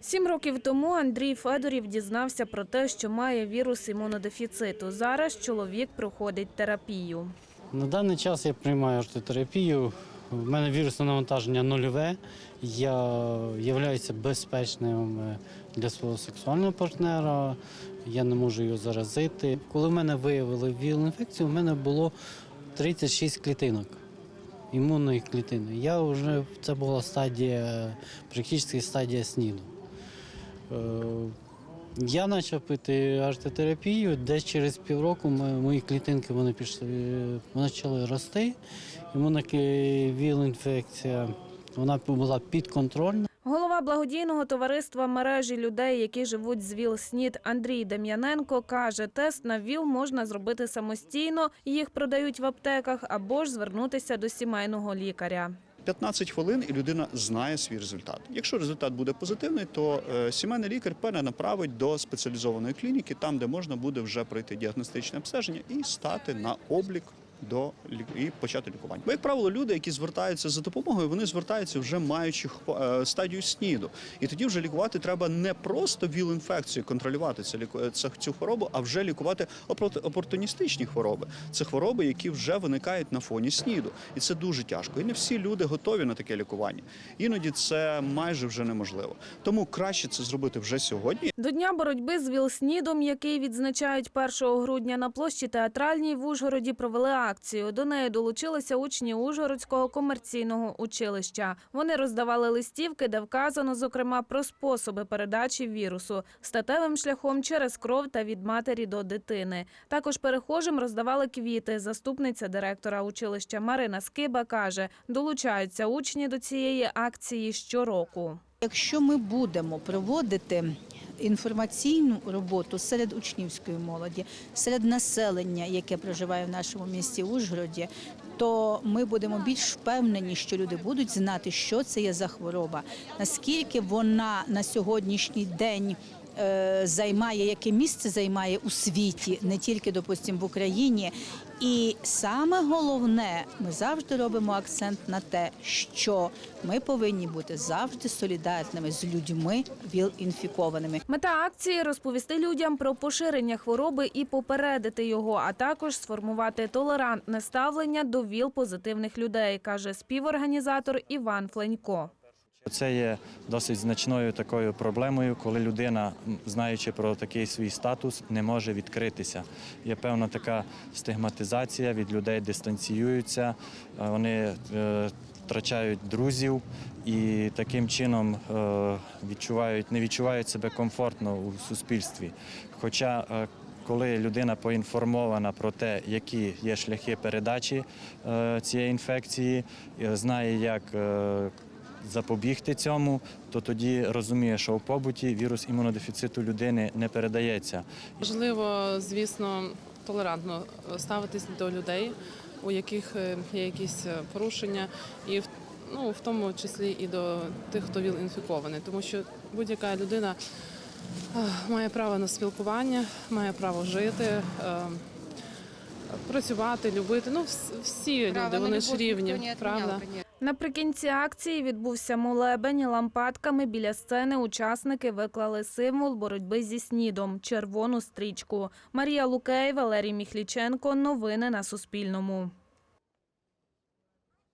Сім років тому Андрій Федорів дізнався про те, що має вірус імунодефіциту. Зараз чоловік проходить терапію. На даний час я приймаю ортотерапію. У мене вірусне навантаження нульове. Я являюся безпечним е, для свого сексуального партнера. Я не можу його заразити. Коли в мене виявили віл-інфекцію, у мене було 36 клітинок. Імунної клітини. Я вже це була стадія, практично стадія СНІДу. Е, Я почав пити артотерапію, десь через півроку мо- мої клітинки вони пішли, е, почали рости. Імуноквіл-інфекція вона була підконтрольна. Голова благодійного товариства мережі людей, які живуть з ВІЛ-СНІД Андрій Дем'яненко, каже, тест на ВІЛ можна зробити самостійно, їх продають в аптеках, або ж звернутися до сімейного лікаря. 15 хвилин і людина знає свій результат. Якщо результат буде позитивний, то е, сімейний лікар перенаправить до спеціалізованої клініки, там де можна буде вже пройти діагностичне обстеження і стати на облік. До і почати лікування. Бо, як правило, люди, які звертаються за допомогою, вони звертаються вже маючи е, стадію СНІДу. І тоді вже лікувати треба не просто віл-інфекцію, контролювати ліку- цю хворобу, а вже лікувати опорт- опортуністичні хвороби. Це хвороби, які вже виникають на фоні СНІДу. І це дуже тяжко. І не всі люди готові на таке лікування. Іноді це майже вже неможливо. Тому краще це зробити вже сьогодні. До дня боротьби з ВІЛ-СНІДом, який відзначають 1 грудня на площі театральній в Ужгороді, провели акцію. До неї долучилися учні Ужгородського комерційного училища. Вони роздавали листівки, де вказано, зокрема, про способи передачі вірусу статевим шляхом через кров та від матері до дитини. Також перехожим роздавали квіти. Заступниця директора училища Марина Скиба каже, долучаються учні до цієї акції щороку. Якщо ми будемо проводити інформаційну роботу серед учнівської молоді, серед населення, яке проживає в нашому місті Ужгороді, то ми будемо більш впевнені, що люди будуть знати, що це є за хвороба, наскільки вона на сьогоднішній день. Е, Займає яке місце займає у світі, не тільки допустимо в Україні. І саме головне, ми завжди робимо акцент на те, що ми повинні бути завжди солідарними з людьми ВІЛ-інфікованими. Мета акції розповісти людям про поширення хвороби і попередити його, а також сформувати толерантне ставлення до ВІЛ-позитивних людей, каже співорганізатор Іван Фленько. Це є досить значною такою проблемою, коли людина, знаючи про такий свій статус, не може відкритися. Є певна така стигматизація, від людей дистанціюються, е, вони е, втрачають друзів і таким чином е, відчувають, не відчувають себе комфортно у суспільстві. Хоча коли людина поінформована про те, які є шляхи передачі цієї інфекції, знає, як запобігти цьому, то тоді розуміє, що в побуті вірус імунодефіциту людини не передається. Важливо, звісно, толерантно ставитись до людей, у яких е, є якісь е, порушення, і ну, в тому числі і до тих, хто віл інфікований, тому що будь-яка людина е, має право на спілкування, має право жити. Працювати, любити, ну всі всі люди, вони ж рівні, правда? Наприкінці акції відбувся молебень лампадками. Біля сцени учасники виклали символ боротьби зі снідом червону стрічку. Марія Лукей, Валерій Міхліченко. Новини на Суспільному.